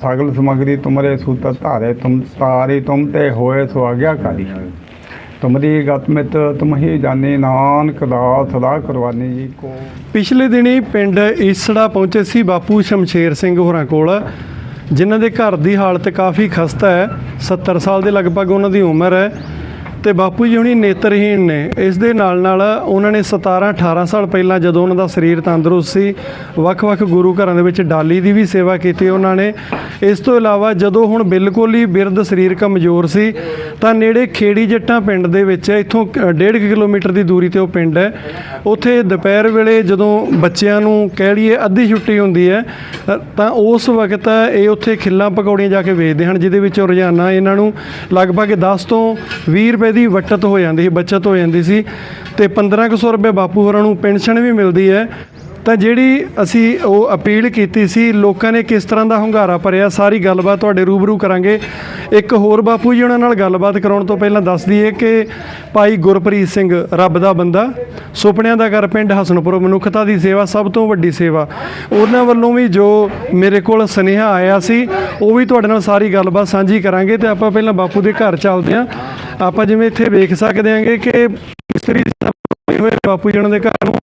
सगल समग्री तुम्हारे सूत्र धारे तुम तारी तुम ते होए सो आज्ञाकारी तुमरी गत मित तुम ही जानी नानक दास सदा करवानी जी को ਪਿਛਲੇ ਦਿਨੀ ਪਿੰਡ ਈਸੜਾ ਪਹੁੰਚੇ ਸੀ ਬਾਪੂ ਸ਼ਮਸ਼ੇਰ ਸਿੰਘ ਹੋਰਾਂ ਕੋਲ ਜਿਨ੍ਹਾਂ ਦੇ ਘਰ ਦੀ ਹਾਲਤ ਕਾਫੀ ਖਸਤਾ ਹੈ 70 ਸਾਲ ਦੇ ਲਗਭਗ ਉਹਨਾਂ ਦੀ ਉਮਰ ਹੈ ਤੇ ਬਾਪੂ ਜੀ ਹੁਣੀ ਨੇਤਰਹੀਣ ਨੇ। ਇਸ ਦੇ ਨਾਲ ਨਾਲ ਉਹਨਾਂ ਨੇ 17 18 ਸਾਲ ਪਹਿਲਾਂ ਜਦੋਂ ਉਹਨਾਂ ਦਾ ਸਰੀਰ ਤੰਦਰੁਸਤ ਸੀ ਵੱਖ-ਵੱਖ ਗੁਰੂ ਘਰਾਂ ਦੇ ਵਿੱਚ ਡਾਲੀ ਦੀ ਵੀ ਸੇਵਾ ਕੀਤੀ ਉਹਨਾਂ ਨੇ। ਇਸ ਤੋਂ ਇਲਾਵਾ ਜਦੋਂ ਹੁਣ ਬਿਲਕੁਲ ਹੀ ਬਿਰਧ ਸਰੀਰ ਕਮਜ਼ੋਰ ਸੀ, ਤਾਂ ਨੇੜੇ ਖੇੜੀ ਜੱਟਾਂ ਪਿੰਡ ਦੇ ਵਿੱਚ, ਇੱਥੋਂ 1.5 ਕਿਲੋਮੀਟਰ ਦੀ ਦੂਰੀ ਤੇ ਉਹ ਪਿੰਡ ਹੈ। ਉੱਥੇ ਦੁਪਹਿਰ ਵੇਲੇ ਜਦੋਂ ਬੱਚਿਆਂ ਨੂੰ ਕਹਿ ਲਈਏ ਅੱਧੀ ਛੁੱਟੀ ਹੁੰਦੀ ਹੈ, ਤਾਂ ਉਸ ਵਕਤ ਇਹ ਉੱਥੇ ਖਿੱਲਾਂ ਪਕੌੜੀਆਂ ਜਾ ਕੇ ਵੇਚਦੇ ਹਨ, ਜਿਹਦੇ ਵਿੱਚ ਰੋਜ਼ਾਨਾ ਇਹਨਾਂ ਨੂੰ ਲਗਭਗ 10 ਤੋਂ 20 ਰੁਪਏ ਦੀ ਵਟਤ ਹੋ ਜਾਂਦੀ ਸੀ, ਬਚਤ ਹੋ ਜਾਂਦੀ ਸੀ ਤੇ 1500 ਰੁਪਏ ਬਾਪੂ ਹੋਰਾਂ ਨੂੰ ਪੈਨਸ਼ਨ ਵੀ ਮਿਲਦੀ ਹੈ। ਤਾਂ ਜਿਹੜੀ ਅਸੀਂ ਉਹ ਅਪੀਲ ਕੀਤੀ ਸੀ, ਲੋਕਾਂ ਨੇ ਕਿਸ ਤਰ੍ਹਾਂ ਦਾ ਹੁੰਗਾਰਾ ਭਰਿਆ, ਸਾਰੀ ਗੱਲਬਾਤ ਤੁਹਾਡੇ ਰੂਬਰੂ ਕਰਾਂਗੇ। ਇੱਕ ਹੋਰ ਬਾਪੂ ਜੀ ਉਹਨਾਂ ਨਾਲ ਗੱਲਬਾਤ ਕਰਾਉਣ ਤੋਂ ਪਹਿਲਾਂ ਦੱਸ ਦਈਏ ਕਿ ਭਾਈ ਗੁਰਪ੍ਰੀਤ ਸਿੰਘ ਰੱਬ ਦਾ ਬੰਦਾ, ਸੁਪਨਿਆਂ ਦਾ ਘਰ ਪਿੰਡ ਹਸਨਪੁਰ, ਮਨੁੱਖਤਾ ਦੀ ਸੇਵਾ, ਸਭ ਤੋਂ ਵੱਡੀ ਸੇਵਾ। ਉਹਨਾਂ ਵੱਲੋਂ ਵੀ ਜੋ ਮੇਰੇ ਕੋਲ ਸੁਨੇਹਾ ਆਇਆ ਸੀ, ਉਹ ਵੀ ਤੁਹਾਡੇ ਨਾਲ ਸਾਰੀ ਗੱਲਬਾਤ ਸਾਂਝੀ ਕਰਾਂਗੇ ਤੇ ਆਪਾਂ ਪਹਿਲਾਂ ਬਾਪੂ ਦੇ ਘਰ ਚੱਲਦੇ ਹਾਂ। ਆਪਾਂ ਜਿਵੇਂ ਇੱਥੇ ਵੇਖ ਸਕਦੇ ਹਾਂਗੇ ਕਿ ਮਿਸਤਰੀ ਹੋਏ ਬਾਪੂ ਜੀ ਉਹਨਾਂ ਦੇ ਘਰ ਨੂੰ।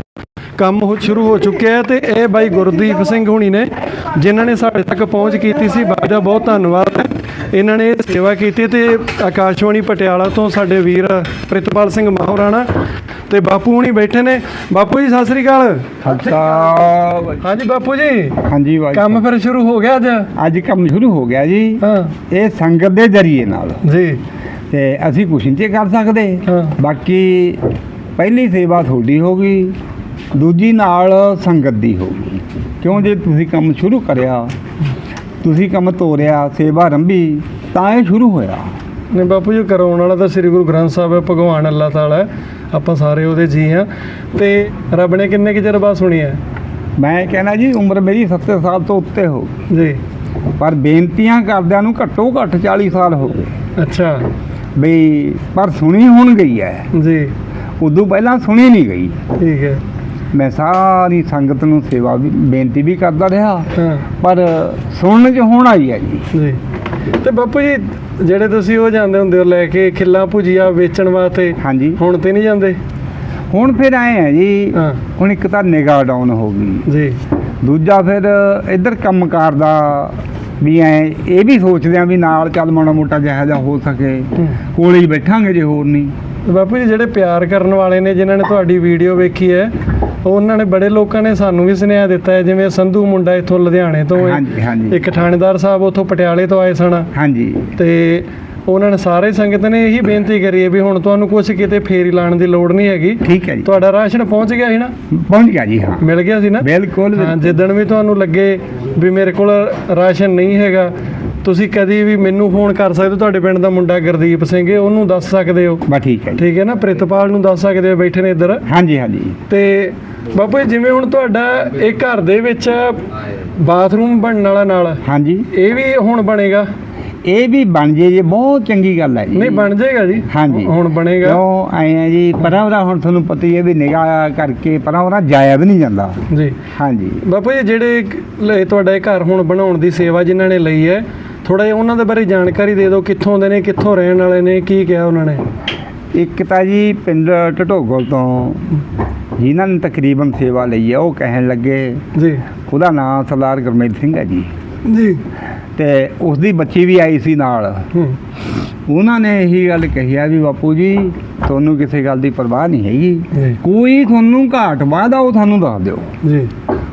ਕੰਮ ਹੋ ਸ਼ੁਰੂ ਹੋ ਚੁੱਕਿਆ ਹੈ ਤੇ ਇਹ ਬਾਈ ਗੁਰਦੀਪ ਸਿੰਘ ਹੁਣੀ ਨੇ ਜਿਨ੍ਹਾਂ ਨੇ ਸਾਡੇ ਤੱਕ ਪਹੁੰਚ ਕੀਤੀ ਸੀ। ਬਾਈ ਦਾ ਬਹੁਤ ਧੰਨਵਾਦ ਇਹਨਾਂ ਨੇ ਸੇਵਾ ਕੀਤੀ ਤੇ ਆਕਾਸ਼ਵਾਣੀ ਪਟਿਆਲਾ ਤੋਂ ਸਾਡੇ ਵੀਰ ਪ੍ਰਿਤਪਾਲ ਸਿੰਘ ਮਾਹੌਰਾਣਾ ਤੇ ਬਾਪੂ ਹੁਣੀ ਬੈਠੇ ਨੇ। ਬਾਪੂ ਜੀ ਸਤਿ ਸ੍ਰੀ ਅਕਾਲ। ਹਾਂਜੀ ਬਾਪੂ ਜੀ। ਹਾਂਜੀ ਵਾਹਿਗੁਰੂ ਕੰਮ ਫਿਰ ਸ਼ੁਰੂ ਹੋ ਗਿਆ ਅੱਜ? ਅੱਜ ਕੰਮ ਸ਼ੁਰੂ ਹੋ ਗਿਆ ਜੀ। ਹਾਂ। ਇਹ ਸੰਗਤ ਦੇ ਜਰੀਏ ਨਾਲ। ਜੀ। ਤੇ ਅਸੀਂ ਕੁਛ ਨਹੀਂ ਕਰ ਸਕਦੇ। ਬਾਕੀ ਪਹਿਲੀ ਸੇਵਾ ਤੁਹਾਡੀ ਹੋ ਗਈ। ਦੂਜੀ ਨਾਲ ਸੰਗਤ ਦੀ ਹੋ ਗਈ। ਕਿਉਂ ਜੇ ਤੁਸੀਂ ਕੰਮ ਸ਼ੁਰੂ ਕਰਿਆ ਤੁਸੀਂ ਕੰਮ ਤੋਰਿਆ ਸੇਵਾ ਰੰਭੀ ਤਾਂ ਇਹ ਸ਼ੁਰੂ ਹੋਇਆ। ਨੇ ਬਾਪੂ ਜੀ ਕਰਾਉਣ ਵਾਲਾ ਤਾਂ ਸ੍ਰੀ ਗੁਰੂ ਗ੍ਰੰਥ ਸਾਹਿਬ ਹੈ ਭਗਵਾਨ ਅੱਲਾਹ ਤਾਲਾ ਹੈ। ਆਪਾਂ ਸਾਰੇ ਉਹਦੇ ਜੀ ਹਾਂ। ਤੇ ਰੱਬ ਨੇ ਕਿੰਨੇ ਕੁ ਚਿਰ ਬਾਅਦ ਸੁਣੀ ਹੈ? ਮੈਂ ਕਹਿੰਦਾ ਜੀ ਉਮਰ ਮੇਰੀ 70 ਸਾਲ ਤੋਂ ਉੱਤੇ ਹੋ ਜੀ। ਪਰ ਬੇਨਤੀਆਂ ਕਰਦਿਆਂ ਨੂੰ ਘੱਟੋ ਘੱਟ 40 ਸਾਲ ਹੋ ਗਏ। ਅੱਛਾ। ਬਈ ਪਰ ਸੁਣੀ ਹੁਣ ਗਈ ਹੈ। ਜੀ। ਉਦੋਂ ਪਹਿਲਾਂ ਸੁਣੀ ਨਹੀਂ ਗਈ। ਠੀਕ ਹੈ। ਮੈਂ ਸਾਰੀ ਸੰਗਤ ਨੂੰ ਸੇਵਾ ਵੀ ਬੇਨਤੀ ਵੀ ਕਰਦਾ ਰਿਹਾ। ਹਾਂ। ਪਰ ਸੁਣਨ ਚ ਹੁਣ ਆਈ ਹੈ ਜੀ। ਜੀ ਤੇ ਬਾਪੂ ਜੀ ਜਿਹੜੇ ਤੁਸੀਂ ਉਹ ਜਾਂਦੇ ਹੁੰਦੇ ਹੋ ਲੈ ਕੇ ਖਿੱਲਾ ਭੁਜੀਆ ਵੇਚਣ ਵਾਸਤੇ ਹਾਂਜੀ। ਹੁਣ ਤੇ ਨਹੀਂ ਜਾਂਦੇ? ਹੁਣ ਫਿਰ ਆਏ ਆ ਜੀ। ਹੁਣ ਇੱਕ ਤਾਂ ਨਿਗਾਹ ਡਾਊਨ ਹੋ ਗਈ। ਜੀ। ਦੂਜਾ ਫਿਰ ਇੱਧਰ ਕੰਮਕਾਰ ਦਾ ਵੀ ਐ ਇਹ ਵੀ ਸੋਚਦੇ ਆ ਵੀ ਨਾਲ ਚੱਲ ਮਾੜਾ ਮੋਟਾ ਜਿਹਾ ਜਿਹਾ ਹੋ ਸਕੇ। ਕੋਲੇ ਹੀ ਬੈਠਾਂਗੇ ਜੇ ਹੋਰ ਨਹੀਂ। ਬਾਪੂ ਜੀ ਜਿਹੜੇ ਪਿਆਰ ਕਰਨ ਵਾਲੇ ਨੇ ਜਿਨ੍ਹਾਂ ਨੇ ਤੁਹਾਡੀ ਵੀਡੀਓ ਵੇਖੀ ਹੈ ਉਹਨਾਂ ਨੇ ਬੜੇ ਲੋਕਾਂ ਨੇ ਸਾਨੂੰ ਵੀ ਸੁਨੇਹਾ ਦਿੱਤਾ ਹੈ ਜਿਵੇਂ ਸੰਧੂ ਮੁੰਡਾ ਇੱਥੋਂ ਲੁਧਿਆਣੇ ਤੋਂ ਹੈ। ਹਾਂਜੀ ਹਾਂਜੀ। ਇੱਕ ਥਾਣੇਦਾਰ ਸਾਹਿਬ ਉੱਥੋਂ ਪਟਿਆਲੇ ਤੋਂ ਆਏ ਸਨ। ਹਾਂਜੀ। ਤੇ ਉਹਨਾਂ ਨੇ ਸਾਰੇ ਸੰਗਤ ਨੇ ਇਹੀ ਬੇਨਤੀ ਕਰੀ ਹੈ ਵੀ ਹੁਣ ਤੁਹਾਨੂੰ ਕੁਝ ਕਿਤੇ ਫੇਰੀ ਲਾਣ ਦੀ ਲੋੜ ਨਹੀਂ ਹੈਗੀ। ਠੀਕ ਹੈ ਜੀ। ਤੁਹਾਡਾ ਰਾਸ਼ਨ ਪਹੁੰਚ ਗਿਆ ਸੀ ਨਾ? ਪਹੁੰਚ ਗਿਆ ਜੀ ਹਾਂ। ਮਿਲ ਗਿਆ ਸੀ ਨਾ? ਬਿਲਕੁਲ ਹਾਂ ਜਿੱਦਣ ਵੀ ਤੁਹਾਨੂੰ ਲੱਗੇ ਵੀ ਮੇਰੇ ਕੋਲ ਰਾਸ਼ਨ ਨਹੀਂ ਹੈਗਾ ਤੁਸੀਂ ਕਦੀ ਵੀ ਮੈਨੂੰ ਫੋਨ ਕਰ ਸਕਦੇ ਹੋ ਤੁਹਾਡੇ ਪਿੰਡ ਦਾ ਮੁੰਡਾ ਗੁਰਦੀਪ ਸਿੰਘ ਹੈ ਉਹਨੂੰ ਦੱਸ ਸਕਦੇ ਹੋ। ਬਸ ਠੀਕ ਹੈ ਠੀਕ ਹੈ ਨਾ? ਪ੍ਰਿਤਪਾਲ ਨੂੰ ਦੱਸ ਸਕਦੇ ਹੋ ਬੈਠੇ ਨੇ ਇੱਧਰ। ਹਾਂਜੀ ਹਾਂਜੀ। ਤੇ ਬਾਪੂ ਜੀ, ਜਿਵੇਂ ਹੁਣ ਤੁਹਾਡਾ ਇਹ ਘਰ ਦੇ ਵਿੱਚ ਬਾਥਰੂਮ ਬਣਨ ਵਾਲਾ ਨਾਲ ਹਾਂਜੀ। ਇਹ ਵੀ ਹੁਣ ਬਣੇਗਾ? ਇਹ ਵੀ ਬਣ ਜੇ ਜੀ ਬਹੁਤ ਚੰਗੀ ਗੱਲ ਹੈ ਜੀ। ਨਹੀਂ ਬਣ ਜਾਏਗਾ ਜੀ। ਹਾਂਜੀ। ਹੁਣ ਬਣੇਗਾ। ਕਿਉਂ ਆਏ ਆ ਜੀ ਪਰਾਂ ਉਹਦਾ ਹੁਣ ਤੁਹਾਨੂੰ ਪਤਾ ਹੀ ਹੈ ਵੀ ਨਿਗਾਹ ਕਰਕੇ ਪਰਾਂ ਉਹਦਾ ਜਾਇਆ ਵੀ ਨਹੀਂ ਜਾਂਦਾ। ਜੀ। ਹਾਂਜੀ। ਬਾਪੂ ਜੀ ਜਿਹੜੇ ਇੱਕ ਲ- ਤੁਹਾਡਾ ਇਹ ਘਰ ਹੁਣ ਬਣਾਉਣ ਦੀ ਸੇਵਾ ਜਿਨ੍ਹਾਂ ਨੇ ਲਈ ਹੈ ਥੋੜਾ ਜਿਹਾ ਉਹਨਾਂ ਦੇ ਬਾਰੇ ਜਾਣਕਾਰੀ ਦੇ ਦਿਓ ਕਿੱਥੋਂ ਦੇ ਨੇ ਕਿੱਥੋਂ ਰਹਿਣ ਵਾਲੇ ਨੇ ਕੀ ਕਿਹਾ ਉਹਨਾਂ ਨੇ? ਇੱਕ ਤਾਂ ਜੀ ਪਿੰਡ ਟਟੋਗਲ ਤੋਂ ਜਿਨ੍ਹਾਂ ਨੇ ਤਕਰੀਬਨ ਸੇਵਾ ਲਈ ਹੈ ਉਹ ਕਹਿਣ ਲੱਗੇ ਜੀ। ਉਹਦਾ ਨਾਮ ਸਰਦਾਰ ਗੁਰਮੀਤ ਸਿੰਘ ਹੈ ਜੀ। ਜੀ। ਤੇ ਉਸ ਦੀ ਬੱਚੀ ਵੀ ਆਈ ਸੀ ਨਾਲ। ਹੂੰ। ਉਹਨਾਂ ਨੇ ਇਹੀ ਗੱਲ ਕਹੀ ਆ ਵੀ ਬਾਪੂ ਜੀ ਤੁਹਾਨੂੰ ਕਿਸੇ ਗੱਲ ਦੀ ਪਰਵਾਹ ਨਹੀਂ ਹੈਗੀ। ਕੋਈ ਤੁਹਾਨੂੰ ਘਾਟ ਵਾਦਾ ਉਹ ਤੁਹਾਨੂੰ ਦੱਸ ਦਿਓ। ਜੀ।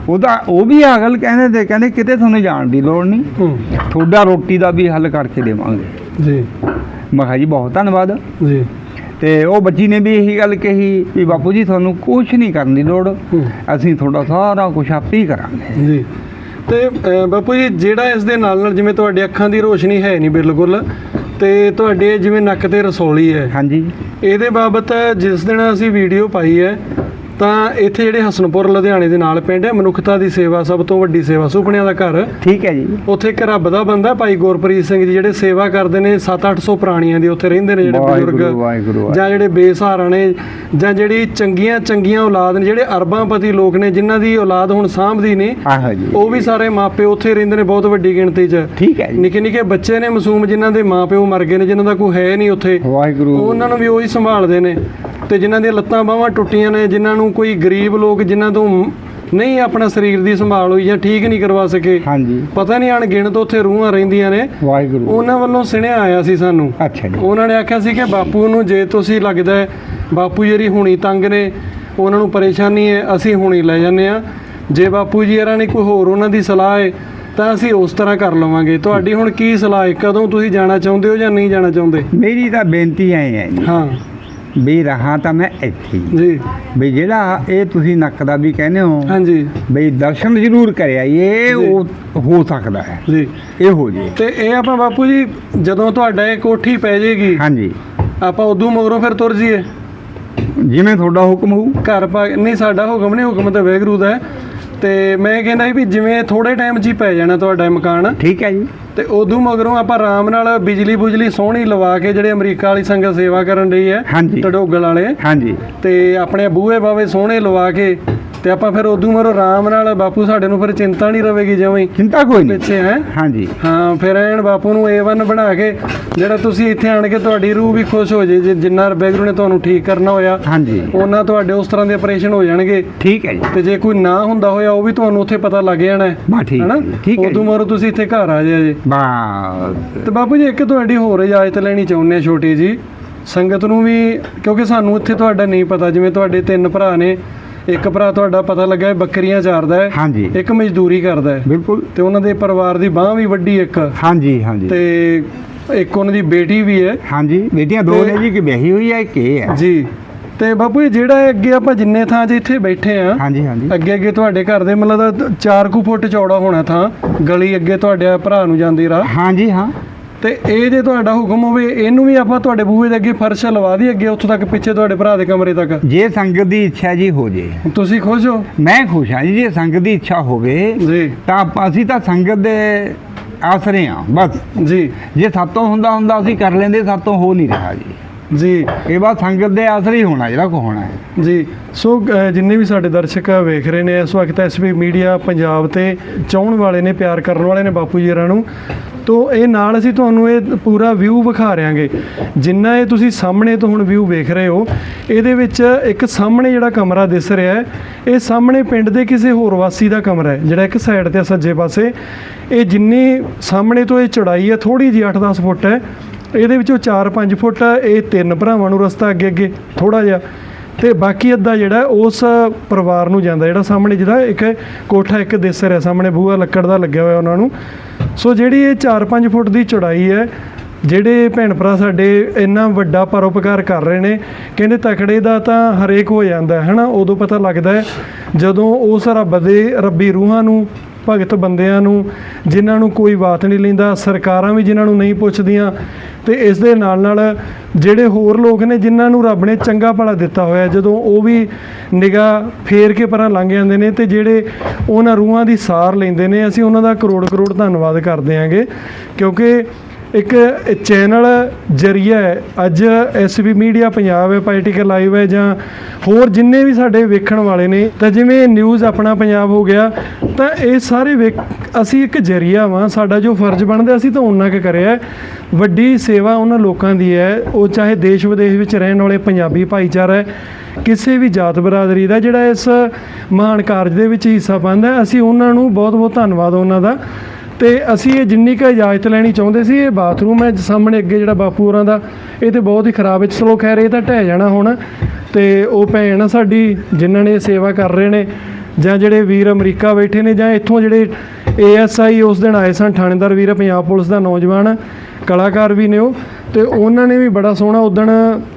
ਉਹਦਾ ਉਹ ਵੀ ਆ ਗੱਲ ਕਹਿੰਦੇ ਤੇ ਕਹਿੰਦੇ ਕਿਤੇ ਤੁਹਾਨੂੰ ਜਾਣ ਦੀ ਲੋੜ ਨਹੀਂ। ਹੂੰ। ਤੁਹਾਡਾ ਰੋਟੀ ਦਾ ਵੀ ਹੱਲ ਕਰਕੇ ਦੇਵਾਂਗੇ। ਜੀ। ਮੈਂ ਕਿਹਾ ਜੀ ਬਹੁਤ ਧੰਨਵਾਦ। ਜੀ। ਤੇ ਉਹ ਬੱਚੀ ਨੇ ਵੀ ਇਹੀ ਗੱਲ ਕਹੀ ਵੀ ਬਾਪੂ ਜੀ ਤੁਹਾਨੂੰ ਕੁਝ ਨਹੀਂ ਕਰਨ ਦੀ ਲੋੜ। ਅਸੀਂ ਤੁਹਾਡਾ ਸਾਰਾ ਕੁਝ ਆਪੇ ਹੀ ਕਰਾਂਗੇ। ਜੀ। ਤੇ ਬਾਪੂ ਜੀ ਜਿਹੜਾ ਇਸ ਦੇ ਨਾਲ ਨਾਲ ਜਿਵੇਂ ਤੁਹਾਡੀ ਅੱਖਾਂ ਦੀ ਰੋਸ਼ਨੀ ਹੈ ਨਹੀਂ ਬਿਲਕੁਲ ਤੇ ਤੁਹਾਡੇ ਜਿਵੇਂ ਨੱਕ ਤੇ ਰਸੌਲੀ ਹੈ। ਹਾਂਜੀ। ਇਹਦੇ ਬਾਬਤ ਜਿਸ ਦਿਨ ਅਸੀਂ ਵੀਡੀਓ ਪਾਈ ਹੈ ਤਾਂ ਇੱਥੇ ਜਿਹੜੇ ਹਸਨਪੁਰ ਲੁਧਿਆਣੇ ਦੇ ਨਾਲ ਪਿੰਡ ਹੈ ਮਨੁੱਖਤਾ ਦੀ ਸੇਵਾ ਸਭ ਤੋਂ ਵੱਡੀ ਸੇਵਾ ਸੁਪਨਿਆਂ ਦਾ ਘਰ। ਠੀਕ ਹੈ ਜੀ। ਉੱਥੇ ਇੱਕ ਰੱਬ ਦਾ ਬੰਦਾ ਭਾਈ ਗੁਰਪ੍ਰੀਤ ਸਿੰਘ ਜੀ ਜਿਹੜੇ ਸੇਵਾ ਕਰਦੇ ਨੇ 7-800 ਪ੍ਰਾਣੀਆਂ ਦੀ ਉੱਥੇ ਰਹਿੰਦੇ ਨੇ ਜਿਹੜੇ ਬਜ਼ੁਰਗ। ਜਾਂ ਜਿਹੜੇ ਬੇਸਹਾਰਾ ਨੇ ਜਾਂ ਜਿਹੜੀ ਚੰਗੀਆਂ ਚੰਗੀਆਂ ਔਲਾਦ ਨੇ ਜਿਹੜੇ ਅਰਬਾਂਪਤੀ ਲੋਕ ਨੇ ਜਿਨ੍ਹਾਂ ਦੀ ਔਲਾਦ ਹੁਣ ਸਾਂਭਦੀ ਨੇ ਆਹੋ ਜੀ। ਉਹ ਵੀ ਸਾਰੇ ਮਾਪੇ ਉੱਥੇ ਰਹਿੰਦੇ ਨੇ ਬਹੁਤ ਵੱਡੀ ਗਿਣਤੀ 'ਚ। ਠੀਕ ਹੈ ਜੀ। ਨਿੱਕੇ ਨਿੱਕੇ ਬੱਚੇ ਨੇ ਮਾਸੂਮ ਜਿਨ੍ਹਾਂ ਦੇ ਮਾਪਿਓ ਮਰ ਗਏ ਨੇ ਜਿਨ੍ਹਾਂ ਦਾ ਕੋਈ ਹੈ ਨਹੀਂ ਉੱਥੇ। ਵਾਹਿਗੁਰੂ। ਉਹਨਾਂ ਨੂੰ ਵੀ ਉਹੀ ਸੰਭਾਲਦੇ ਨੇ। ਤੇ ਜਿਨ੍ਹਾਂ ਦੀਆਂ ਲੱਤਾਂ ਬਾਹਾਂ ਟੁੱਟੀਆਂ ਨੇ ਜਿਨ੍ਹਾਂ ਨੂੰ ਕੋਈ ਗਰੀਬ ਲੋਕ ਜਿਨ੍ਹਾਂ ਤੋਂ ਨਹੀਂ ਆਪਣਾ ਸਰੀਰ ਦੀ ਸੰਭਾਲ ਹੋਈ ਜਾਂ ਠੀਕ ਨਹੀਂ ਕਰਵਾ ਸਕੇ ਹਾਂਜੀ। ਪਤਾ ਨਹੀਂ ਅਣਗਿਣਤ ਉੱਥੇ ਰੂਹਾਂ ਰਹਿੰਦੀਆਂ ਨੇ। ਵਾਹਿਗੁਰੂ। ਉਹਨਾਂ ਵੱਲੋਂ ਸੁਣਿਆ ਆਇਆ ਸੀ ਸਾਨੂੰ। ਅੱਛਾ ਜੀ। ਉਹਨਾਂ ਨੇ ਆਖਿਆ ਸੀ ਕਿ ਬਾਪੂ ਨੂੰ ਜੇ ਤੁਸੀਂ ਲੱਗਦਾ ਹੈ ਬਾਪੂ ਜਿਹੜੀ ਹੁਣੀ ਤੰਗ ਨੇ ਉਹਨਾਂ ਨੂੰ ਪਰੇਸ਼ਾਨੀ ਹੈ ਅਸੀਂ ਹੁਣੀ ਲੈ ਜਾਂਦੇ ਆ ਜੇ ਬਾਪੂ ਜੀ ਇਹਨਾਂ ਨੇ ਕੋਈ ਹੋਰ ਉਹਨਾਂ ਦੀ ਸਲਾਹ ਹੈ ਤਾਂ ਅਸੀਂ ਉਸ ਤਰ੍ਹਾਂ ਕਰ ਲਵਾਂਗੇ। ਤੁਹਾਡੀ ਹੁਣ ਕੀ ਸਲਾਹ ਹੈ? ਕਦੋਂ ਤੁਸੀਂ ਜਾਣਾ ਚਾਹੁੰਦੇ ਹੋ ਜਾਂ ਨਹੀਂ ਜਾਣਾ ਚਾਹੁੰਦੇ? ਮੇਰੀ ਤਾਂ ਬੇਨਤੀ ਐ ਹੈ ਜੀ। ਹਾਂ। ਵੀ ਰਹਾ ਤਾਂ ਮੈਂ ਇੱਥੇ ਹੀ। ਜੀ। ਵੀ ਜਿਹੜਾ ਇਹ ਤੁਸੀਂ ਨੱਕ ਦਾ ਵੀ ਕਹਿੰਦੇ ਹੋ ਹਾਂਜੀ। ਬਈ ਦਰਸ਼ਨ ਜ਼ਰੂਰ ਕਰਿਆ ਇਹ ਜੀ। ਉਹ ਹੋ ਸਕਦਾ ਹੈ। ਜੀ। ਇਹ ਹੋ ਜੇ ਤੇ ਇਹ ਆਪਾਂ ਬਾਪੂ ਜੀ ਜਦੋਂ ਤੁਹਾਡਾ ਇਹ ਕੋਠੀ ਪੈ ਜਾਏਗੀ ਹਾਂਜੀ। ਆਪਾਂ ਉਦੋਂ ਮਗਰੋਂ ਫਿਰ ਤੁਰ ਜੀਏ। ਜਿਵੇਂ ਤੁਹਾਡਾ ਹੁਕਮ ਹੋਊ। ਘਰ ਪਾ ਨਹੀਂ ਸਾਡਾ ਹੁਕਮ ਨਹੀਂ ਹੁਕਮ ਤਾਂ ਵੈਗਰੂ ਦਾ ਹੈ। ਤੇ ਮੈਂ ਕਹਿੰਦਾ ਸੀ ਵੀ ਜਿਵੇਂ ਥੋੜੇ ਟਾਈਮ 'ਚ ਹੀ ਪੈ ਜਾਣਾ ਤੁਹਾਡਾ ਇਹ ਮਕਾਨ। ਠੀਕ ਹੈ ਜੀ। ਤੇ ਉਦੋਂ ਮਗਰੋਂ ਆਪਾਂ ਆਰਾਮ ਨਾਲ ਬਿਜਲੀ ਬੁਜਲੀ ਸੋਹਣੀ ਲਵਾ ਕੇ ਜਿਹੜੇ ਅਮਰੀਕਾ ਵਾਲੀ ਸੰਗਤ ਸੇਵਾ ਕਰਨ ਰਹੀ ਹੈ ਹਾਂਜੀ। ਵਾਲੇ। ਹਾਂਜੀ। ਤੇ ਆਪਣੇ ਬੂਹੇ ਬਾਵੇ ਸੋਹਣੇ ਲਵਾ ਕੇ ਤੇ ਆਪਾਂ ਫਿਰ ਉਦੋਂ ਮਗਰੋਂ ਆਰਾਮ ਨਾਲ ਬਾਪੂ ਸਾਡੇ ਨੂੰ ਫਿਰ ਚਿੰਤਾ ਨਹੀਂ ਰਵੇਗੀ ਜਿਵੇਂ ਚਿੰਤਾ ਕੋਈ ਨਹੀਂ। ਪਿੱਛੇ ਹੈ। ਹਾਂਜੀ। ਹਾਂ ਫਿਰ ਐਨ ਬਾਪੂ ਨੂੰ A1 ਬਣਾ ਕੇ ਜਿਹੜਾ ਤੁਸੀਂ ਇੱਥੇ ਆਣ ਕੇ ਤੁਹਾਡੀ ਰੂਹ ਵੀ ਖੁਸ਼ ਹੋ ਜੇ ਜਿੰਨਾ ਬੈਗਰੂ ਨੇ ਤੁਹਾਨੂੰ ਠੀਕ ਕਰਨਾ ਹੋਇਆ ਹਾਂਜੀ। ਉਹਨਾਂ ਤੁਹਾਡੇ ਉਸ ਤਰ੍ਹਾਂ ਦੇ ਆਪਰੇਸ਼ਨ ਹੋ ਜਾਣਗੇ। ਠੀਕ ਹੈ ਜੀ। ਤੇ ਜੇ ਕੋਈ ਨਾ ਹੁੰਦਾ ਹੋਇਆ ਉਹ ਵੀ ਤੁਹਾਨੂੰ ਉੱਥੇ ਪਤਾ ਲੱਗ ਜਾਣਾ ਹੈ। ਹੈਨਾ? ਉਦੋਂ ਜੀ। ਮਗਰੋਂ ਤੁਸੀਂ ਇੱਥੇ ਘਰ ਆ ਜਾਇਆ ਜੇ। ਤੇ ਬਾਪੂ ਜੀ ਇੱਕ ਤੁਹਾਡੀ ਹੋਰ ਇਜਾਜ਼ਤ ਲੈਣੀ ਚਾਹੁੰਦੇ ਹਾਂ ਛੋਟੀ ਜੀ ਸੰਗਤ ਨੂੰ ਵੀ ਕਿਉਂਕਿ ਸਾਨੂੰ ਇੱਥੇ ਤੁਹਾਡਾ ਨਹੀਂ ਪਤਾ ਜਿਵੇਂ ਤੁਹਾਡੇ ਤਿੰਨ ਭਰਾ ਨੇ ਇੱਕ ਭਰਾ ਤੁਹਾਡਾ ਪਤਾ ਲੱਗਾ ਹੈ ਬੱਕਰੀਆਂ ਚਾਰਦਾ ਹੈ ਹਾਂਜੀ। ਇੱਕ ਮਜ਼ਦੂਰੀ ਕਰਦਾ ਹੈ। ਬਿਲਕੁਲ। ਤੇ ਉਹਨਾਂ ਦੇ ਪਰਿਵਾਰ ਦੀ ਬਾਹ ਵੀ ਵੱਡੀ ਇੱਕ। ਹਾਂਜੀ ਹਾਂਜੀ। ਤੇ ਇੱਕ ਉਹਨਾਂ ਦੀ ਬੇਟੀ ਵੀ ਹੈ। ਹਾਂਜੀ ਬੇਟੀਆਂ ਦੋ ਨੇ ਜੀ ਕਿ ਵਿਆਹੀ ਹੋਈ ਹੈ ਕਿ ਹੈ ਜੀ। ਤੇ ਬਾਪੂ ਜੀ ਜਿਹੜਾ ਅੱਗੇ ਆਪਾਂ ਜਿੰਨੇ ਥਾਂ 'ਚ ਇੱਥੇ ਬੈਠੇ ਆ ਹਾਂਜੀ ਹਾਂਜੀ। ਅੱਗੇ ਅੱਗੇ ਤੁਹਾਡੇ ਘਰ ਦੇ ਮਤਲਬ 4 ਕੁ ਫੁੱਟ ਚੌੜਾ ਹੋਣਾ ਥਾਂ ਗਲੀ ਅੱਗੇ ਤੁਹਾਡੇ ਭਰਾ ਨੂੰ ਜਾਂਦੀ ਰਾਹ। ਹਾਂਜੀ ਹਾਂ। ਤੇ ਇਹ ਜੇ ਤੁਹਾਡਾ ਹੁਕਮ ਹੋਵੇ ਇਹਨੂੰ ਵੀ ਆਪਾਂ ਤੁਹਾਡੇ ਬੂਹੇ ਦੇ ਅੱਗੇ ਫਰਸ਼ ਲਵਾ ਦੀ ਅੱਗੇ ਉੱਥੋਂ ਤੱਕ ਪਿੱਛੇ ਤੁਹਾਡੇ ਭਰਾ ਦੇ ਕਮਰੇ ਤੱਕ। ਜੇ ਸੰਗਤ ਦੀ ਇੱਛਾ ਜੀ ਹੋ ਜੇ। ਤੁਸੀਂ ਖੁਸ਼ ਹੋ? ਮੈਂ ਖੁਸ਼ ਹਾਂ ਜੀ ਜੇ ਸੰਗਤ ਦੀ ਇੱਛਾ ਹੋਵੇ ਜੀ। ਤਾਂ ਆਪਾਂ- ਅਸੀਂ ਤਾਂ ਸੰਗਤ ਦੇ ਆਸਰੇ ਹਾਂ ਬਸ। ਜੀ। ਜੇ ਸਾਤੋਂ ਹੁੰਦਾ ਹੁੰਦਾ ਅਸੀਂ ਕਰ ਲੈਂਦੇ ਸਾਤੋਂ ਹੋ ਨਹੀਂ ਰਿਹਾ ਜੀ। ਜੀ। ਇਹ ਬਸ ਸੰਗਤ ਦੇ ਆਸਰੇ ਹੀ ਹੋਣਾ ਜਿਹੜਾ ਕੋ ਹੋਣਾ ਹੈ। ਜੀ। ਸੋ ਜਿੰਨੇ ਵੀ ਸਾਡੇ ਦਰਸ਼ਕ ਵੇਖ ਰਹੇ ਨੇ ਇਸ ਵਕਤ ਐਸਬੀ ਮੀਡੀਆ ਪੰਜਾਬ ਤੇ ਚਾਹਣ ਵਾਲੇ ਨੇ ਪਿਆਰ ਕਰਨ ਵਾਲੇ ਨੇ ਬਾਪੂ ਜੀ ਹੋਰਾਂ ਨੂੰ ਤੋਂ ਇਹ ਨਾਲ ਅਸੀਂ ਤੁਹਾਨੂੰ ਇਹ ਪੂਰਾ ਵਿਊ ਵਿਖਾ ਰਿਆਂਗੇ ਜਿੰਨਾ ਇਹ ਤੁਸੀਂ ਸਾਹਮਣੇ ਤੋਂ ਹੁਣ ਵਿਊ ਵੇਖ ਰਹੇ ਹੋ ਇਹਦੇ ਵਿੱਚ ਇੱਕ ਸਾਹਮਣੇ ਜਿਹੜਾ ਕਮਰਾ ਦਿਸ ਰਿਹਾ ਹੈ ਇਹ ਸਾਹਮਣੇ ਪਿੰਡ ਦੇ ਕਿਸੇ ਹੋਰ ਵਾਸੀ ਦਾ ਕਮਰਾ ਹੈ ਜਿਹੜਾ ਇੱਕ ਸਾਈਡ ਤੇ ਆ ਸੱਜੇ ਪਾਸੇ। ਇਹ ਜਿੰਨੀ ਸਾਹਮਣੇ ਤੋਂ ਇਹ ਚੜਾਈ ਹੈ ਥੋੜੀ ਜਿਹੀ 8-10 ਫੁੱਟ ਹੈ ਇਹਦੇ ਵਿੱਚੋਂ 4-5 ਫੁੱਟ ਇਹ ਤਿੰਨ ਭਰਾਵਾਂ ਨੂੰ ਰਸਤਾ ਅੱਗੇ ਅੱਗੇ ਥੋੜਾ ਜਿਹਾ। ਤੇ ਬਾਕੀ ਅੱਧਾ ਜਿਹੜਾ ਉਸ ਪਰਿਵਾਰ ਨੂੰ ਜਾਂਦਾ, ਜਿਹੜਾ ਸਾਹਮਣੇ ਜਿਹੜਾ ਇੱਕ ਕੋਠਾ, ਇੱਕ ਦੇਸਰ ਹੈ ਸਾਹਮਣੇ, ਬੂਹਾ ਲੱਕੜ ਦਾ ਲੱਗਿਆ ਹੋਇਆ ਉਹਨਾਂ ਨੂੰ। ਸੋ ਜਿਹੜੀ ਇਹ 4-5 ਫੁੱਟ ਦੀ ਚੌੜਾਈ ਹੈ, ਜਿਹੜੇ ਭੈਣ ਭਰਾ ਸਾਡੇ ਇੰਨਾ ਵੱਡਾ ਪਰਉਪਕਾਰ ਕਰ ਰਹੇ ਨੇ, ਕਹਿੰਦੇ ਤਕੜੇ ਦਾ ਤਾਂ ਹਰੇਕ ਹੋ ਜਾਂਦਾ ਹੈ ਨਾ ਉਦੋਂ ਪਤਾ ਲੱਗਦਾ ਹੈ, ਜਦੋਂ ਉਸ ਰੱਬ ਦੇ, ਰੱਬੀ ਰੂਹਾਂ ਨੂੰ ਭਗਤ ਬੰਦਿਆਂ ਨੂੰ, ਜਿਨ੍ਹਾਂ ਨੂੰ ਕੋਈ ਬਾਤ ਨਹੀਂ ਲੈਂਦਾ, ਸਰਕਾਰਾਂ ਵੀ ਜਿਨ੍ਹਾਂ ਨੂੰ ਨਹੀਂ ਪੁੱਛਦੀਆਂ, ਤੇ ਇਸ ਦੇ ਨਾਲ ਨਾਲ ਜਿਹੜੇ ਹੋਰ ਲੋਕ ਨੇ, ਜਿਨ੍ਹਾਂ ਨੂੰ ਰੱਬ ਨੇ ਚੰਗਾ ਭਲਾ ਦਿੱਤਾ ਹੋਇਆ, ਜਦੋਂ ਉਹ ਵੀ ਨਿਗਾਹ ਫੇਰ ਕੇ ਪਰਾਂ ਲੰਘ ਜਾਂਦੇ ਨੇ, ਤੇ ਜਿਹੜੇ ਉਹਨਾਂ ਰੂਹਾਂ ਦੀ ਸਾਰ ਲੈਂਦੇ ਨੇ, ਅਸੀਂ ਉਹਨਾਂ ਦਾ ਕਰੋੜ ਕਰੋੜ ਧੰਨਵਾਦ ਕਰਦੇ ਆਂਗੇ, ਕਿਉਂਕਿ ਇੱਕ ਚੈਨਲ ਜਰੀਆ ਹੈ। ਅੱਜ ਐਸਬੀ ਮੀਡੀਆ ਪੰਜਾਬ ਹੈ ਪੋਲੀਟੀਕਲ ਲਾਈਵ ਹੈ ਜਾਂ ਹੋਰ ਜਿੰਨੇ ਵੀ ਸਾਡੇ ਵੇਖਣ ਵਾਲੇ ਨੇ, ਤਾਂ ਜਿਵੇਂ ਨਿਊਜ਼ ਆਪਣਾ ਪੰਜਾਬ ਹੋ ਗਿਆ, ਤਾਂ ਇਹ ਸਾਰੇ ਵੇਖ, ਅਸੀਂ ਇੱਕ ਜਰੀਆ ਵਾਂ। ਸਾਡਾ ਜੋ ਫਰਜ਼ ਬਣਦਾ, ਅਸੀਂ ਤਾਂ ਉਹਨਾਂ ਕੁ ਕਰਿਆ ਵੱਡੀ ਸੇਵਾ ਉਹਨਾਂ ਲੋਕਾਂ ਦੀ ਹੈ। ਉਹ ਚਾਹੇ ਦੇਸ਼ ਵਿਦੇਸ਼ ਵਿੱਚ ਰਹਿਣ ਵਾਲੇ ਪੰਜਾਬੀ ਭਾਈਚਾਰਾ ਹੈ, ਕਿਸੇ ਵੀ ਜਾਤ ਬਰਾਦਰੀ ਦਾ, ਜਿਹੜਾ ਇਸ ਮਹਾਨ ਕਾਰਜ ਦੇ ਵਿੱਚ ਹਿੱਸਾ ਪਾਉਂਦਾ ਅਸੀਂ ਉਹਨਾਂ ਨੂੰ ਬਹੁਤ ਬਹੁਤ ਧੰਨਵਾਦ ਉਹਨਾਂ ਦਾ। ਤੇ ਅਸੀਂ ਇਹ ਜਿੰਨੀ ਕੁ ਇਜਾਜ਼ਤ ਲੈਣੀ ਚਾਹੁੰਦੇ ਸੀ, ਇਹ ਬਾਥਰੂਮ ਹੈ ਸਾਹਮਣੇ ਅੱਗੇ ਜਿਹੜਾ ਬਾਪੂ ਹੋਰਾਂ ਦਾ, ਇਹ ਤੇ ਬਹੁਤ ਹੀ ਖਰਾਬ ਹੈ। ਚਲੋ ਖੈਰ, ਇਹ ਤਾਂ ਢਹਿ ਜਾਣਾ ਹੁਣ ਤੇ ਉਹ ਭੈਣ ਆ ਸਾਡੀ, ਜਿਨ੍ਹਾਂ ਨੇ ਇਹ ਸੇਵਾ ਕਰ ਰਹੇ ਨੇ, ਜਾਂ ਜਿਹੜੇ ਵੀਰ ਅਮਰੀਕਾ ਬੈਠੇ ਨੇ, ਜਾਂ ਇੱਥੋਂ ਜਿਹੜੇ ਏਐਸਆਈ ਉਸ ਦਿਨ ਆਏ ਸਨ, ਥਾਣੇਦਾਰ ਵੀਰ ਪੰਜਾਬ ਪੁਲਿਸ ਦਾ ਨੌਜਵਾਨ ਕਲਾਕਾਰ ਵੀ ਨੇ ਉਹ। ਤੇ ਉਹਨਾਂ ਨੇ ਵੀ ਬੜਾ ਸੋਹਣਾ ਉਦਣ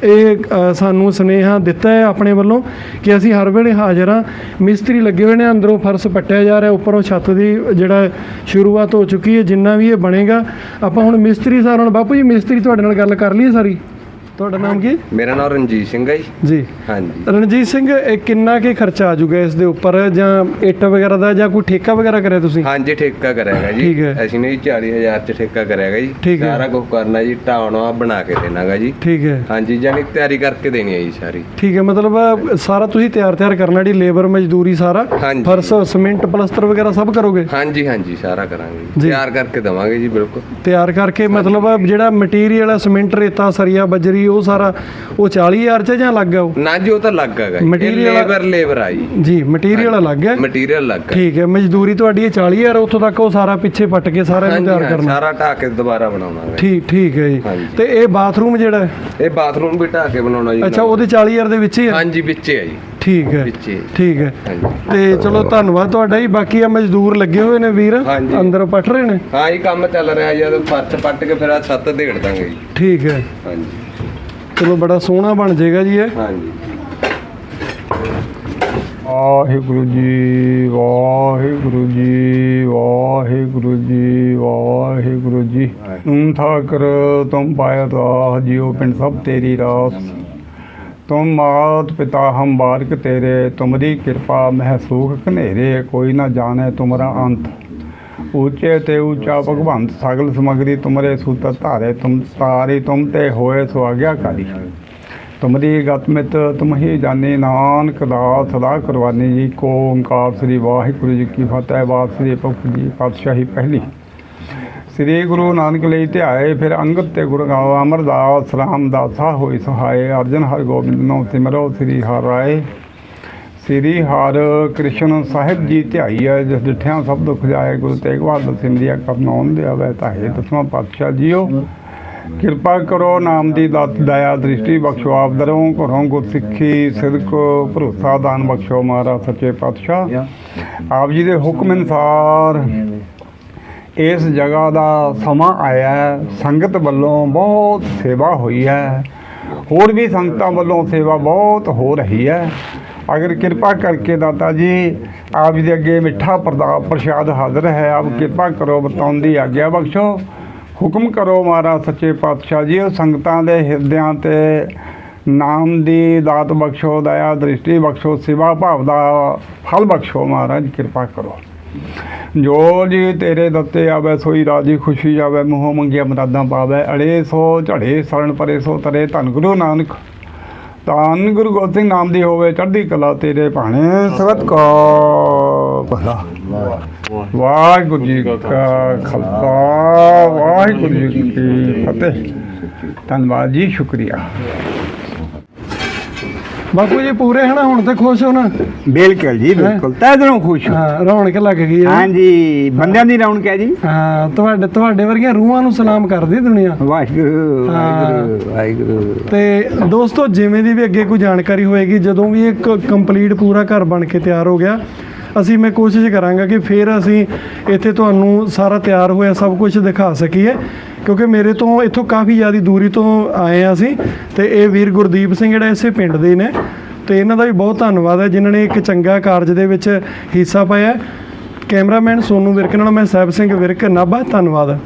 ਇਹ ਅ, ਸਾਨੂੰ ਸੁਨੇਹਾ ਦਿੱਤਾ ਹੈ ਆਪਣੇ ਵੱਲੋਂ ਕਿ ਅਸੀਂ ਹਰ ਵੇਲੇ ਹਾਜ਼ਰ ਹਾਂ। ਮਿਸਤਰੀ ਲੱਗੇ ਹੋਏ ਨੇ ਅੰਦਰੋਂ ਫਰਸ਼ ਪੱਟਿਆ ਜਾ ਰਿਹਾ ਉੱਪਰੋਂ ਛੱਤ ਦੀ ਜਿਹੜਾ ਸ਼ੁਰੂਆਤ ਹੋ ਚੁੱਕੀ ਹੈ ਜਿੰਨਾ ਵੀ ਇਹ ਬਣੇਗਾ। ਆਪਾਂ ਹੁਣ ਮਿਸਤਰੀ ਸਾਰਿਆਂ ਨਾਲ ਬਾਪੂ ਜੀ ਮਿਸਤਰੀ ਤੁਹਾਡੇ ਨਾਲ ਗੱਲ ਕਰ ਲਈਏ ਸਾਰੀ? ਤੁਹਾਡਾ ਨਾਮ ਕੀ? ਮੇਰਾ ਨਾਮ ਰਣਜੀਤ ਸਿੰਘ ਹੈ ਜੀ। ਜੀ। ਹਾਂਜੀ। ਰਣਜੀਤ ਸਿੰਘ ਇਹ ਕਿੰਨਾ ਕੀ ਖਰਚਾ ਆ ਜਾਊਗਾ ਇਸ ਦੇ ਉੱਪਰ? ਜਾਂ ਇੱਟ ਵਗੈਰਾ ਦਾ ਜਾਂ ਕੋਈ ਠੇਕਾ ਵਗੈਰਾ ਕਰਿਆ ਤੁਸੀਂ? ਹਾਂਜੀ ਠੇਕਾ ਕਰਿਆਗਾ ਜੀ। ਠੀਕ ਹੈ। ਅਸੀਂ ਨੇ ਜੀ 40000 ਚ ਠੇਕਾ ਕਰਿਆਗਾ ਜੀ। ਸਾਰਾ ਕੁਝ ਕਰਨਾ ਜੀ ਢਾਉਣਾ ਬਣਾ ਕੇ ਦੇਣਾਗਾ ਜੀ। ਠੀਕ ਹੈ। ਹਾਂਜੀ ਜਾਨੀ ਤਿਆਰੀ ਕਰਕੇ ਦੇਣੀ ਹੈ ਜੀ ਸਾਰੀ। ਠੀਕ ਹੈ ਮਤਲਬ ਸਾਰਾ ਤੁਸੀਂ ਤਿਆਰ ਤਿਆਰ ਕਰਨਾ ਜਿਹੜੀ ਲੇਬਰ ਮਜ਼ਦੂਰੀ ਸਾਰਾ। ਫਰਸ਼ ਸੀਮੈਂਟ ਪਲਸਤਰ ਵਗੈਰਾ ਸਭ ਕਰੋਗੇ? ਹਾਂਜੀ ਹਾਂਜੀ ਸਾਰਾ ਕਰਾਂਗੇ ਜੀ। ਜੀ। ਤਿਆਰ ਕਰਕੇ ਦਵਾਂਗੇ ਜੀ ਬਿਲਕੁਲ। ਤਿਆਰ ਕਰਕੇ ਮਤਲਬ ਜਿਹੜਾ ਮਟੀਰੀਅਲ ਹੈ ਸੀਮੈਂਟ ਰੇਤਾ ਸਰੀਆ ਬਜਰੀ ਉਹ ਸਾਰਾ ਉਹ 40000 ਚ ਜਾਂ ਲੱਗ ਗਿਆ ਉਹ? ਨਾ ਜੀ ਉਹ ਤਾਂ ਲੱਗ ਹੈਗਾ Material- ਲੇਬਰ ਲੇਬਰ ਆ ਜੀ। ਜੀ ਮਟੀਰੀਅਲ ਅਲੱਗ ਹੈ? ਮਟੀਰੀਅਲ ਲੱਗ ਠੀਕ ਹੈ ਮਜ਼ਦੂਰੀ ਤੁਹਾਡੀ ਇਹ 40000 ਉੱਥੋਂ ਤੱਕ ਉਹ ਸਾਰਾ ਪਿੱਛੇ ਪੱਟ ਕੇ ਸਾਰਾ ਹਾਂ, ਕਰਨਾ। ਸਾਰਾ ਢਾ ਕੇ ਦੁਬਾਰਾ ਬਣਾਉਣਾਗਾ ਠੀਕ ਠੀਕ ਹੈ ਜੀ। ਤੇ ਇਹ ਬਾਥਰੂਮ ਜਿਹੜਾ ਇਹ ਬਾਥਰੂਮ ਵੀ ਢਾ ਕੇ ਬਣਾਉਣਾ ਜੀ। ਅੱਛਾ ਉਹਦੇ 40000 ਦੇ ਵਿੱਚ ਹੀ ਹੈ? ਹਾਂਜੀ ਵਿੱਚੇ ਹੈ ਜੀ। ਠੀਕ ਹੈ ਵਿੱਚੇ। ਠੀਕ ਹੈ। ਤੇ ਚਲੋ ਧੰਨਵਾਦ ਤੁਹਾਡਾ ਜੀ। ਬਾਕੀ ਆ ਮਜ਼ਦੂਰ ਲੱਗੇ ਹੋਏ ਨੇ ਵੀਰ। ਅੰਦਰ ਪੱਟ ਰਹੇ ਨੇ? ਹਾਂ ਇਹ ਕੰਮ ਚੱਲ ਰਿਹਾ ਜੀ। ਫਰਸ਼ ਪੱਟ ਕੇ ਫਿਰ ਆ ਛੱਤ ਢੇੜ ਦਾਂਗੇ ਜੀ। ਠੀਕ ਹੈ। ਹਾਂਜੀ। ਚਲੋ ਬੜਾ ਸੋਹਣਾ ਬਣ ਜਾਏਗਾ ਜੀ ਇਹ। ਹਾਂਜੀ। ਵਾਹਿਗੁਰੂ ਜੀ ਵਾਹਿਗੁਰੂ ਜੀ ਵਾਹਿਗੁਰੂ ਜੀ ਵਾਹਿਗੁਰੂ ਜੀ। ਤੁਮ ਠਾਕਰ ਤੁਮ ਪਾਇਤ ਆਹ ਜਿਉ ਪਿੰਡ ਸਭ ਤੇਰੀ ਰਾਸ। ਤੁਮ ਮਾਤ ਪਿਤਾ ਹਮ ਬਾਰਕ ਤੇਰੇ ਤੁਮਰੀ ਕਿਰਪਾ ਮਹਿ ਸੂਖ ਕਨੇਰੇ ਕੋਈ ਨਾ ਜਾਣੇ ਤੁਮਰਾ ਅੰਤ। ਉੱਚੇ ਤੇ ਉੱਚਾ ਭਗਵੰਤ ਸਗਲ ਸਮਗਰੀ ਤੁਮਰੇ ਸੂਤਰ ਧਾਰੇ ਤੁਮ ਤਾਰੀ ਤੁਮ ਤੇ ਹੋਏ ਸੁਆਗਿਆਕਾਰੀ ਤੁਮਰੀ ਗਤ ਮਿਤ ਤੁਮ ਹੀ ਜਾਣੇ ਨਾਨਕ ਦਾਸ ਸਦਾ ਕੁਰਬਾਨੀ ਜੀ। ਕੋ ਓੰਕਾਰ ਸ੍ਰੀ ਵਾਹਿਗੁਰੂ ਜੀ ਕੀ ਫਤਿਹ ਬਾਤ ਸ੍ਰੀ ਭਗਤ ਜੀ ਪਾਤਸ਼ਾਹੀ ਪਹਿਲੀ। ਸ੍ਰੀ ਗੁਰੂ ਨਾਨਕ ਲਈ ਧਿਆਏ ਫਿਰ ਅੰਗਦ ਤੇ ਗੁਰੂ ਗਾਵਾ ਅਮਰਦਾਸ ਰਾਮਦਾਸਾ ਹੋਈ ਸਹਾਏ ਅਰਜਨ ਹਰਿ ਗੋਬਿੰਦ ਨੋ ਸਿਮਰੋ ਸ੍ਰੀ ਹਰਿ ਰਾਏ। ਸ੍ਰੀ ਹਰਿ ਕ੍ਰਿਸ਼ਨ ਸਾਹਿਬ ਜੀ ਧਿਆਈ ਹੈ ਜਿਸ ਡਿਠਿਆਂ ਸਭ ਦੁੱਖ ਜਾਏ, ਗੁਰੂ ਤੇਗ ਬਹਾਦਰ ਸਿੰਘ ਸਿੰਧੀਆ ਕਰਨੌਨ ਦੇ ਆਵੇ ਤਾਹੇ ਦਸਵਾਂ ਪਾਤਸ਼ਾਹ ਜੀਓ। ਕਿਰਪਾ ਕਰੋ ਨਾਮ ਦੀ ਦਾਤ, ਦਇਆ, ਦ੍ਰਿਸ਼ਟੀ ਬਖਸ਼ੋ ਆਪ ਦਰੋਂ, ਘਰੋਂ ਗੁਰ ਸਿੱਖੀ, ਸਿਦਕ, ਭਰੋਸਾ, ਦਾਨ ਬਖਸ਼ੋ ਮਹਾਰਾਜ, ਸੱਚੇ ਪਾਤਸ਼ਾਹ। ਆਪ ਜੀ ਦੇ ਹੁਕਮ ਅਨੁਸਾਰ ਇਸ ਜਗ੍ਹਾ ਦਾ ਸਮਾਂ ਆਇਆ ਸੰਗਤ ਵੱਲੋਂ ਬਹੁਤ ਸੇਵਾ ਹੋਈ ਹੈ। ਹੋਰ ਵੀ ਸੰਗਤਾਂ ਵੱਲੋਂ ਸੇਵਾ ਬਹੁਤ ਹੋ ਰਹੀ ਹੈ। ਅਗਰ ਕਿਰਪਾ ਕਰਕੇ ਦਾਤਾ ਜੀ, ਆਪ ਜੀ ਦੇ ਅੱਗੇ ਮਿੱਠਾ ਪ੍ਰਦਾ, ਪ੍ਰਸ਼ਾਦ ਹਾਜ਼ਰ ਹੈ, ਆਪ ਕਿਰਪਾ ਕਰੋ, ਬਤਾਉਣ ਦੀ ਆਗਿਆ ਬਖਸ਼ੋ। ਹੁਕਮ ਕਰੋ ਮਹਾਰਾਜ ਸੱਚੇ ਪਾਤਸ਼ਾਹ ਜੀ ਉਹ ਸੰਗਤਾਂ ਦੇ ਹਿਰਦਿਆਂ ਤੇ ਨਾਮ ਦੀ ਦਾਤ ਬਖਸ਼ੋ, ਦਇਆ ਦ੍ਰਿਸ਼ਟੀ ਬਖਸ਼ੋ, ਸਿਵਾ ਭਾਵ ਦਾ ਫਲ ਬਖਸ਼ੋ ਮਹਾਰਾਜ, ਕਿਰਪਾ ਕਰੋ। ਜੋ ਜੀ ਤੇਰੇ ਦਿੱਤੇ ਆਵੇ, ਸੋਈ ਰਾਜੀ ਖੁਸ਼ੀ ਆਵੇ, ਮੋਹ ਮੰਗਿਆ ਮਰਾਦਾਂ ਪਾਵੇ, ਅੜੇ ਸੋ, ਝੜੇ ਸਰਣ ਪਰੇ ਸੋ, ਤਰੇ ਧੰਨ ਗੁਰੂ ਨਾਨਕ। ਧੰਨ ਗੁਰੂ ਗੋਬਿੰਦ ਸਿੰਘ ਨਾਮ ਦੀ ਹੋਵੇ, ਚੜ੍ਹਦੀ ਕਲਾ ਤੇਰੇ ਭਾਣੇ। ਸਗਤ ਕੋ ਭਲਾ। ਵਾਹਿਗੁਰੂ ਜੀ ਕਾ ਖਾਲਸਾ, ਵਾਹਿਗੁਰੂ ਜੀ ਕੀ ਫਤਿਹ। ਧੰਨਵਾਦ ਜੀ, ਸ਼ੁਕਰੀਆ। ਬਾਪੂ ਜੀ ਪੂਰੇ ਹਨਾ ਹੁਣ ਤੇ ਖੁਸ਼ ਹੋ ਨਾ ਬਿਲਕੁਲ ਜੀ ਬਿਲਕੁਲ। ਤੈ ਦਿਲੋਂ ਖੁਸ਼ ਹਾਂ। ਰੌਣਕ ਲੱਗ ਗਈ ਹੈ। ਹਾਂਜੀ ਬੰਦਿਆਂ ਦੀ ਰੌਣਕ ਹੈ ਜੀ। ਹਾਂ ਤੁਹਾਡੇ ਤੁਹਾਡੇ ਵਰਗੀਆਂ ਰੂਹਾਂ ਨੂੰ ਸਲਾਮ ਕਰਦੀ ਦੁਨੀਆ। ਵਾਹਿਗੁਰੂ। ਵਾਹਿਗੁਰੂ ਵਾਹਿਗੁਰੂ। ਤੇ ਦੋਸਤੋ ਜਿਵੇਂ ਦੀ ਵੀ ਅੱਗੇ ਕੋਈ ਜਾਣਕਾਰੀ ਹੋਏਗੀ ਜਦੋਂ ਵੀ ਇੱਕ ਕੰਪਲੀਟ ਪੂਰਾ ਘਰ ਬਣ ਕੇ ਤਿਆਰ ਹੋ ਗਿਆ ਅਸੀਂ ਮੈਂ ਕੋਸ਼ਿਸ਼ ਕਰਾਂਗਾ ਕਿ ਫਿਰ ਅਸੀਂ ਇੱਥੇ ਤੁਹਾਨੂੰ ਸਾਰਾ ਤਿਆਰ ਹੋਇਆ ਸਭ ਕੁਝ ਦਿਖਾ ਸਕੀਏ, ਕਿਉਂਕਿ ਮੇਰੇ ਤੋਂ ਇੱਥੋਂ ਕਾਫੀ ਜ਼ਿਆਦਾ ਦੂਰੀ ਤੋਂ ਆਏ ਆ ਅਸੀਂ ਤੇ ਇਹ ਵੀਰ ਗੁਰਦੀਪ ਸਿੰਘ ਜਿਹੜਾ ਇਸੇ ਪਿੰਡ ਦੇ ਨੇ ਤੇ ਇਹਨਾਂ ਦਾ ਵੀ ਬਹੁਤ ਧੰਨਵਾਦ ਹੈ, ਜਿਨ੍ਹਾਂ ਨੇ ਇੱਕ ਚੰਗਾ ਕਾਰਜ ਦੇ ਵਿੱਚ ਹਿੱਸਾ ਪਾਇਆ। ਕੈਮਰਾਮੈਨ ਸੋਨੂ ਵਿਰਕ ਨਾਲ ਮੈਂ ਸਾਹਿਬ ਸਿੰਘ ਵਿਰਕ, ਨਾਭਾ, ਧੰਨਵਾਦ।